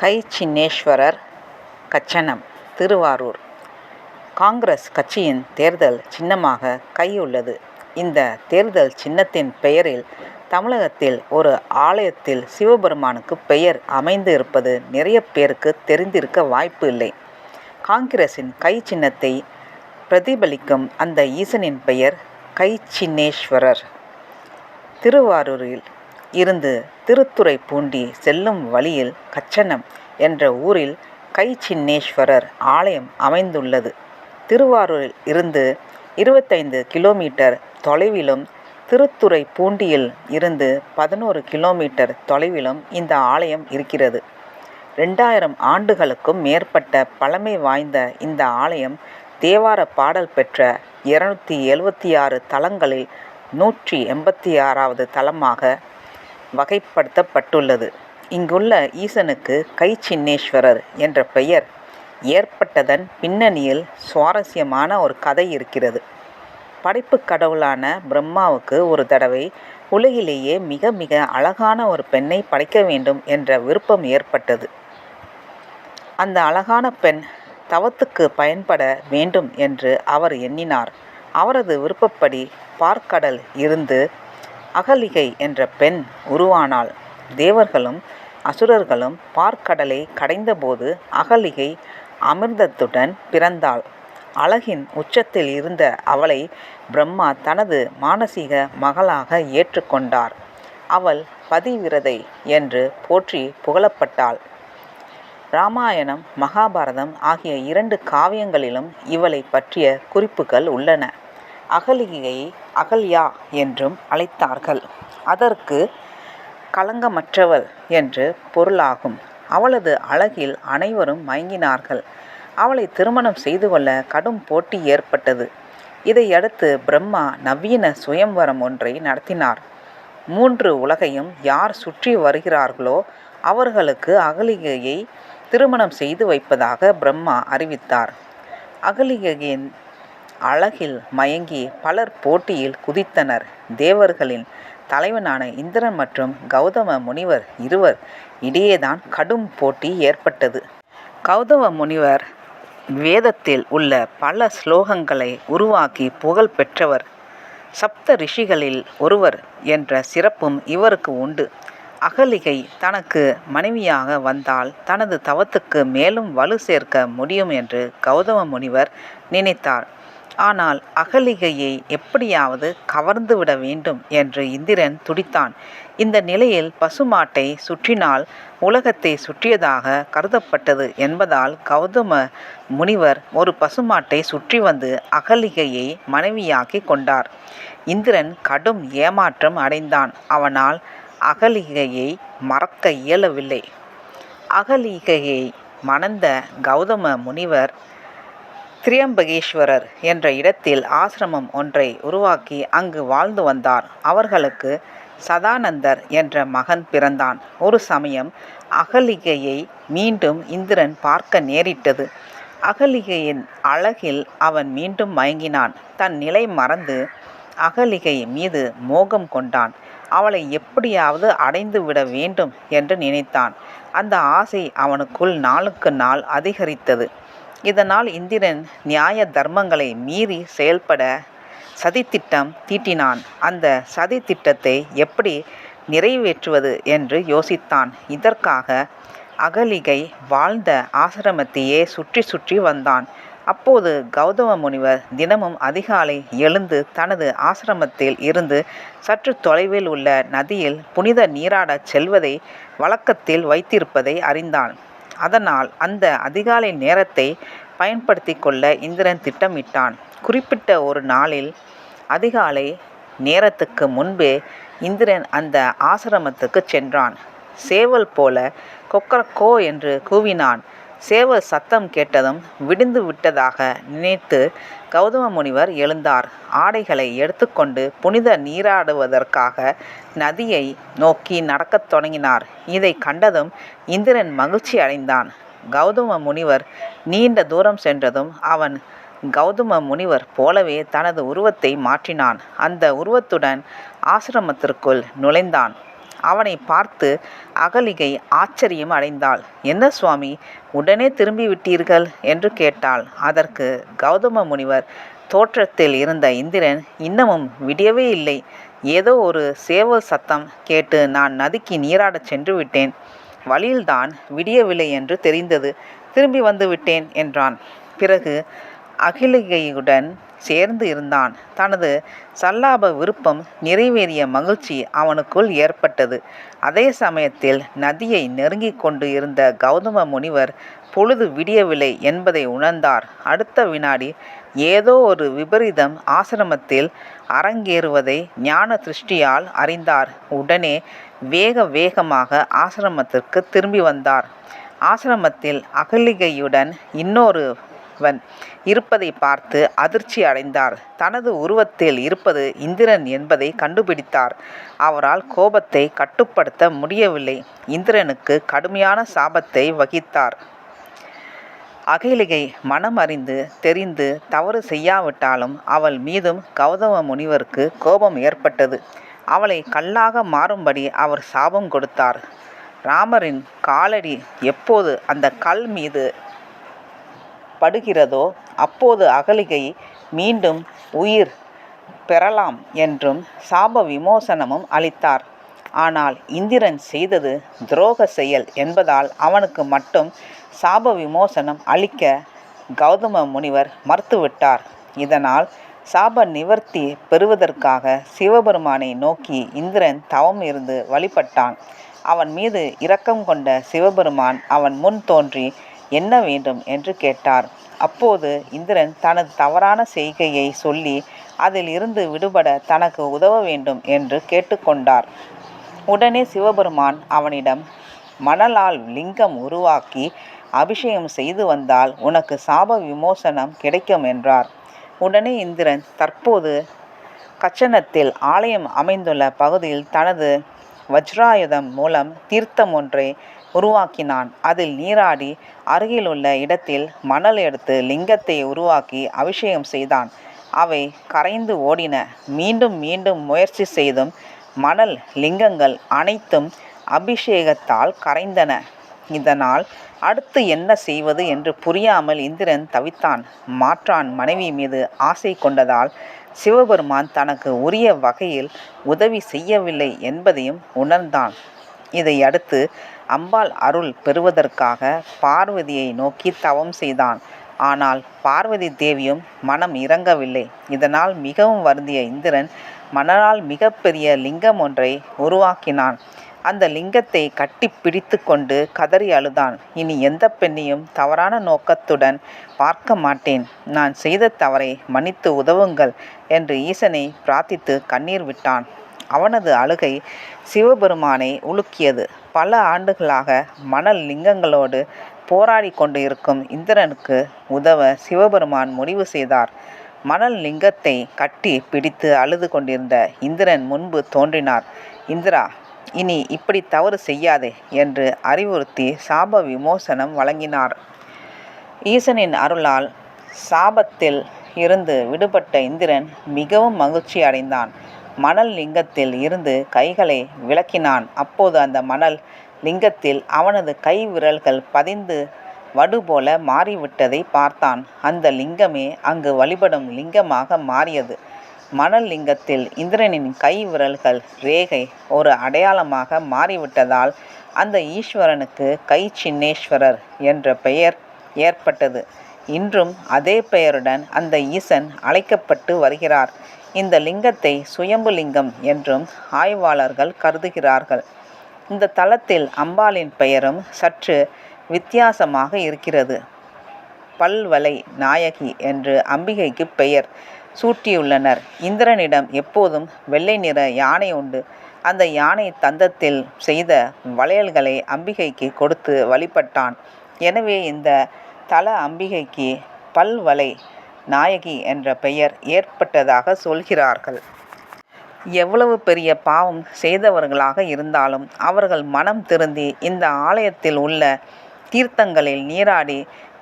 கை சின்னேஸ்வரர் கச்சனம் திருவாரூர் காங்கிரஸ் கட்சியின் தேர்தல் சின்னமாக கை உள்ளது. இந்த தேர்தல் சின்னத்தின் பெயரில் தமிழகத்தில் ஒரு ஆலயத்தில் சிவபெருமானுக்கு பெயர் அமைந்து இருப்பது நிறைய பேருக்கு தெரிந்திருக்க வாய்ப்பு இல்லை. காங்கிரஸின் கை சின்னத்தை பிரதிபலிக்கும் அந்த ஈசனின் பெயர் கை சின்னேஸ்வரர் திருவாரூரில் இருந்து திருத்துறைப்பூண்டி செல்லும் வழியில் கச்சனம் என்ற ஊரில் கைச்சின்னேஸ்வரர் ஆலயம் அமைந்துள்ளது. திருவாரூரில் இருந்து இருபத்தைந்து கிலோமீட்டர் தொலைவிலும் திருத்துறைப்பூண்டியில் இருந்து பதினோரு கிலோமீட்டர் தொலைவிலும் இந்த ஆலயம் இருக்கிறது. ரெண்டாயிரம் ஆண்டுகளுக்கும் மேற்பட்ட பழமை வாய்ந்த இந்த ஆலயம் தேவார பாடல் பெற்ற இருநூற்றி எழுபத்தி ஆறு தலங்களில் நூற்றி எண்பத்தி ஆறாவது தலமாக வகைப்படுத்தப்பட்டுள்ளது. இங்குள்ள ஈசனுக்கு கை சின்னேஸ்வரர் என்ற பெயர் ஏற்பட்டதன் பின்னணியில் சுவாரஸ்யமான ஒரு கதை இருக்கிறது. படைப்பு கடவுளான பிரம்மாவுக்கு ஒரு தடவை உலகிலேயே மிக மிக அழகான ஒரு பெண்ணை படைக்க வேண்டும் என்ற விருப்பம் ஏற்பட்டது. அந்த அழகான பெண் தவத்துக்கு பயன்பட வேண்டும் என்று அவர் எண்ணினார். அவரது விருப்பப்படி பார்க்கடல் இருந்து அகலிகை என்ற பெண் உருவானாள். தேவர்களும் அசுரர்களும் பாற்கடலை கடைந்தபோது அகலிகை அமிர்தத்துடன் பிறந்தாள். அழகின் உச்சத்தில் இருந்த அவளை பிரம்மா தனது மானசீக மகளாக ஏற்றுக்கொண்டார் அவள் பதிவிரதை என்று போற்றி புகழப்பட்டாள். ராமாயணம் மகாபாரதம் ஆகிய இரண்டு காவியங்களிலும் இவளைப் பற்றிய குறிப்புகள் உள்ளன. அகலிகையை அகல்யா என்றும் அழைத்தார்கள். அதற்கு களங்கமற்றவள் என்று பொருளாகும். அவளது அழகில் அனைவரும் மயங்கினார்கள். அவளை திருமணம் செய்து கொள்ள கடும் போட்டி ஏற்பட்டது. இதையடுத்து பிரம்மா நவீன சுயம்வரம் ஒன்றை நடத்தினார். மூன்று உலகையும் யார் சுற்றி வருகிறார்களோ அவர்களுக்கு அகலிகையை திருமணம் செய்து வைப்பதாக பிரம்மா அறிவித்தார். அகலிகையின் அழகில் மயங்கி பலர் போட்டியில் குதித்தனர். தேவர்களின் தலைவனான இந்திரன் மற்றும் கௌதம முனிவர் இருவர் இடையேதான் கடும் போட்டி ஏற்பட்டது. கௌதம முனிவர் வேதத்தில் உள்ள பல ஸ்லோகங்களை உருவாக்கி புகழ் பெற்றவர். சப்த ரிஷிகளில் ஒருவர் என்ற சிறப்பும் இவருக்கு உண்டு. அகலிகை தனக்கு மனைவியாக வந்தால் தனது தவத்துக்கு மேலும் வலு சேர்க்க முடியும் என்று கௌதம முனிவர் நினைத்தார். ஆனால் அகலிகையை எப்படியாவது கவர்ந்துவிட வேண்டும் என்று இந்திரன் துடித்தான். இந்த நிலையில் பசுமாட்டை சுற்றினால் உலகத்தை சுற்றியதாக கருதப்பட்டது என்பதால் கௌதம முனிவர் ஒரு பசுமாட்டை சுற்றி வந்து அகலிகையை மனைவியாக்கி கொண்டார். இந்திரன் கடும் ஏமாற்றம் அடைந்தான். அவனால் அகலிகையை மறக்க இயலவில்லை. அகலிகையை மணந்த கௌதம முனிவர் திரியம்பகேஸ்வரர் என்ற இடத்தில் ஆசிரமம் ஒன்றை உருவாக்கி அங்கு வாழ்ந்து வந்தார். அவர்களுக்கு சதானந்தர் என்ற மகன் பிறந்தான். ஒரு சமயம் அகலிகையை மீண்டும் இந்திரன் பார்க்க நேரிட்டது. அகலிகையின் அழகில் அவன் மீண்டும் மயங்கினான். தன் நிலை மறந்து அகலிகை மீது மோகம் கொண்டான். அவளை எப்படியாவது அடைந்து விட வேண்டும் என்று நினைத்தான். அந்த ஆசை அவனுக்குள் நாளுக்கு நாள் அதிகரித்தது. இதனால் இந்திரன் நியாய தர்மங்களை மீறி செயல்பட சதித்திட்டம் தீட்டினான். அந்த சதித்திட்டத்தை எப்படி நிறைவேற்றுவது என்று யோசித்தான். இதற்காக அகலிகை வாழ்ந்த ஆசிரமத்தையே சுற்றி சுற்றி வந்தான். அப்போது கௌதம முனிவர் தினமும் அதிகாலை எழுந்து தனது ஆசிரமத்தில் இருந்து சற்று தொலைவில் உள்ள நதியில் புனித நீராடச் செல்வதை வழக்கத்தில் வைத்திருப்பதை அறிந்தான். அதனால் அந்த அதிகாலை நேரத்தை பயன்படுத்தி கொள்ள இந்திரன் திட்டமிட்டான். குறிப்பிட்ட ஒரு நாளில் அதிகாலை நேரத்துக்கு முன்பே இந்திரன் அந்த ஆசிரமத்துக்கு சென்றான். சேவல் போல கொக்கரக்கோ என்று கூவினான். சேவல் சத்தம் கேட்டதும் விடிந்து விட்டதாக நினைத்து கௌதம முனிவர் எழுந்தார். ஆடைகளை எடுத்துக்கொண்டு புனித நீராடுவதற்காக நதியை நோக்கி நடக்கத் தொடங்கினார். இதை கண்டதும் இந்திரன் மகிழ்ச்சி அடைந்தான். கௌதம முனிவர் நீண்ட தூரம் சென்றதும் அவன் கௌதம முனிவர் போலவே தனது உருவத்தை மாற்றினான். அந்த உருவத்துடன் ஆசிரமத்திற்குள் நுழைந்தான். அவனை பார்த்து அகலிகை ஆச்சரியம் அடைந்தாள். என்ன சுவாமி உடனே திரும்பி விட்டீர்கள்? என்று கேட்டாள். அதற்கு கௌதம முனிவர் தோற்றத்தில் இருந்த இந்திரன் இன்னமும் விடியவே இல்லை. ஏதோ ஒரு சேவல் சத்தம் கேட்டு நான் நதிக்கு நீராடச் சென்று விட்டேன். வழியில்தான் விடியவில்லை என்று தெரிந்தது. திரும்பி வந்து விட்டேன் என்றான். பிறகு அகிலிகையுடன் சேர்ந்து இருந்தான். தனது சல்லாப விருப்பம் நிறைவேறிய மகிழ்ச்சி அவனுக்குள் ஏற்பட்டது. அதே சமயத்தில் நதியை நெருங்கிக் கொண்டு இருந்த கௌதம முனிவர் பொழுது விடியவில்லை என்பதை உணர்ந்தார். அடுத்த வினாடி ஏதோ ஒரு விபரீதம் ஆசிரமத்தில் அரங்கேறுவதை ஞான திருஷ்டியால் அறிந்தார். உடனே வேக வேகமாக ஆசிரமத்திற்கு திரும்பி வந்தார். ஆசிரமத்தில் அகலிகையுடன் இன்னொருவன் இருப்பதை பார்த்து அதிர்ச்சி அடைந்தார். தனது உருவத்தில் இருப்பது இந்திரன் என்பதை கண்டுபிடித்தார். அவரால் கோபத்தை கட்டுப்படுத்த முடியவில்லை. இந்திரனுக்கு கடுமையான சாபத்தை வகித்தார். அகிலிகை மனம் அறிந்து தெரிந்து தவறு செய்யாவிட்டாலும் அவள் மீதும் கௌதம முனிவருக்கு கோபம் ஏற்பட்டது. அவளை கல்லாக மாறும்படி அவர் சாபம் கொடுத்தார். ராமரின் காலடி எப்போது அந்த கல் மீது படுகிறதோ அப்போது அகலிகை மீண்டும் உயிர் பெறலாம் என்றும் சாப விமோசனமும் அளித்தார். ஆனால் இந்திரன் செய்தது துரோக செயல் என்பதால் அவனுக்கு மட்டும் சாப விமோசனம் அளிக்க கௌதம முனிவர் மறுத்துவிட்டார். இதனால் சாப நிவர்த்தி பெறுவதற்காக சிவபெருமானை நோக்கி இந்திரன் தவம் இருந்து வழிபட்டான். அவன் மீது இரக்கம் கொண்ட சிவபெருமான் அவன் முன் தோன்றி என்ன வேண்டும் என்று கேட்டார். அப்போது இந்திரன் தனது தவறான செய்கையை சொல்லி அதில் இருந்து விடுபட தனக்கு உதவ வேண்டும் என்று கேட்டுக்கொண்டார். உடனே சிவபெருமான் அவனிடம் மணலால் லிங்கம் உருவாக்கி அபிஷேகம் செய்து வந்தால் உனக்கு சாப விமோசனம் கிடைக்கும் என்றார். உடனே இந்திரன் தற்போது கச்சனத்தில் ஆலயம் அமைந்துள்ள பகுதியில் தனது வஜ்ராயுதம் மூலம் தீர்த்தம் ஒன்றை உருவாக்கினான். அதில் நீராடி அருகிலுள்ள இடத்தில் மணல் எடுத்து லிங்கத்தை உருவாக்கி அபிஷேகம் செய்தான். அவை கரைந்து ஓடின. மீண்டும் மீண்டும் முயற்சி செய்தும் மணல் லிங்கங்கள் அனைத்தும் அபிஷேகத்தால் கரைந்தன. இதனால் அடுத்து என்ன செய்வது என்று புரியாமல் இந்திரன் தவித்தான். மாற்றான் மனைவி மீது ஆசை கொண்டதால் சிவபெருமான் தனக்கு உரிய வகையில் உதவி செய்யவில்லை என்பதையும் உணர்ந்தான். இதை அடுத்து அம்பாள் அருள் பெறுவதற்காக பார்வதியை நோக்கி தவம் செய்தான். ஆனால் பார்வதி தேவியும் மனம் இறங்கவில்லை. இதனால் மிகவும் வருந்திய இந்திரன் மணலால் மிகப்பெரிய லிங்கம் ஒன்றை உருவாக்கினான். அந்த லிங்கத்தை கட்டி பிடித்து கொண்டு கதறி அழுதான். இனி எந்த பெண்ணையும் தவறான நோக்கத்துடன் பார்க்க மாட்டேன். நான் செய்த தவறை மன்னித்து உதவுங்கள் என்று ஈசனை பிரார்த்தித்து கண்ணீர் விட்டான். அவனது அழுகை சிவபெருமானை உலுக்கியது. பல ஆண்டுகளாக மணல் லிங்கங்களோடு போராடி கொண்டு இருக்கும் இந்திரனுக்கு உதவ சிவபெருமான் முடிவு செய்தார். மணல் லிங்கத்தை கட்டி பிடித்து அழுது கொண்டிருந்த இந்திரன் முன்பு தோன்றினார். இந்திரா இனி இப்படி தவறு செய்யாதே என்று அறிவுறுத்தி சாப விமோசனம் வழங்கினார். ஈசனின் அருளால் சாபத்தில் இருந்து விடுபட்ட இந்திரன் மிகவும் மகிழ்ச்சி அடைந்தான் மணல் லிங்கத்தில் இருந்து கைகளை விளக்கினான். அப்போது அந்த மணல் லிங்கத்தில் அவனது கை விரல்கள் பதிந்து வடு போல மாறிவிட்டதை பார்த்தான். அந்த லிங்கமே அங்கு வழிபடும் லிங்கமாக மாறியது. மணல் லிங்கத்தில் இந்திரனின் கை விரல்கள் ரேகை ஒரு அடையாளமாக மாறிவிட்டதால் அந்த ஈஸ்வரனுக்கு கை சின்னேஸ்வரர் என்ற பெயர் ஏற்பட்டது. இன்றும் அதே பெயருடன் அந்த ஈசன் அழைக்கப்பட்டு வருகிறார். இந்த லிங்கத்தை சுயம்பு லிங்கம் என்றும் ஆய்வாளர்கள் கருதுகிறார்கள். இந்த தலத்தில் அம்பாளின் பெயரும் சற்று வித்தியாசமாக இருக்கிறது. பல்வலை நாயகி என்று அம்பிகைக்கு பெயர் சூட்டியுள்ளனர். இந்திரனிடம் எப்போதும் வெள்ளை நிற யானை உண்டு. அந்த யானை தந்தத்தில் செய்த வளையல்களை அம்பிகைக்கு கொடுத்து வழிபட்டான். எனவே இந்த தல அம்பிகைக்கு பல்வலை நாயகி என்ற பெயர் ஏற்பட்டதாக சொல்கிறார்கள். எவ்வளவு பெரிய பாவம் செய்தவர்களாக இருந்தாலும் அவர்கள் மனம் திருந்தி இந்த ஆலயத்தில் உள்ள தீர்த்தங்களில் நீராடி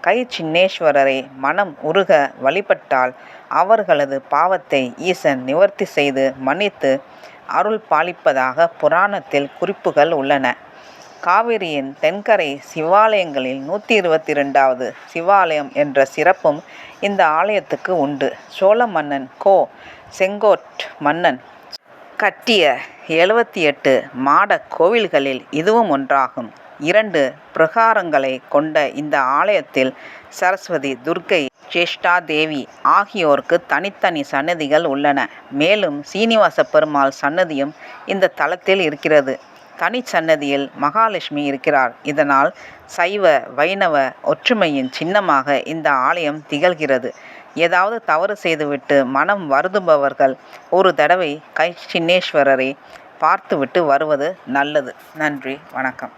கை சின்னேஸ்வரரை மனம் உருக வழிபட்டால் அவர்களது பாவத்தை ஈசன் நிவர்த்தி செய்து மன்னித்து அருள் பாலிப்பதாக புராணத்தில் குறிப்புகள் உள்ளன. காவிரியின் தென்கரை சிவாலயங்களில் நூற்றி இருபத்தி ரெண்டாவது சிவாலயம் என்ற சிறப்பும் இந்த ஆலயத்துக்கு உண்டு. சோழ மன்னன் கோ. செங்கோட் மன்னன் கட்டிய எழுபத்தி எட்டு மாடக் கோவில்களில் இதுவும் ஒன்றாகும். இரண்டு பிரகாரங்களை கொண்ட இந்த ஆலயத்தில் சரஸ்வதி துர்க்கை சேஷ்டா தேவி ஆகியோருக்கு தனித்தனி சன்னதிகள் உள்ளன. மேலும் சீனிவாச பெருமாள் சன்னதியும் இந்த தலத்தில் இருக்கிறது. தனிச்சன்னதியில் மகாலட்சுமி இருக்கிறார். இதனால் சைவ வைணவ ஒற்றுமையின் சின்னமாக இந்த ஆலயம் திகழ்கிறது. ஏதாவது தவறு செய்துவிட்டு மனம் வருந்துபவர்கள் ஒரு தடவை கை சின்னேஸ்வரரை பார்த்துவிட்டு வருவது நல்லது. நன்றி வணக்கம்.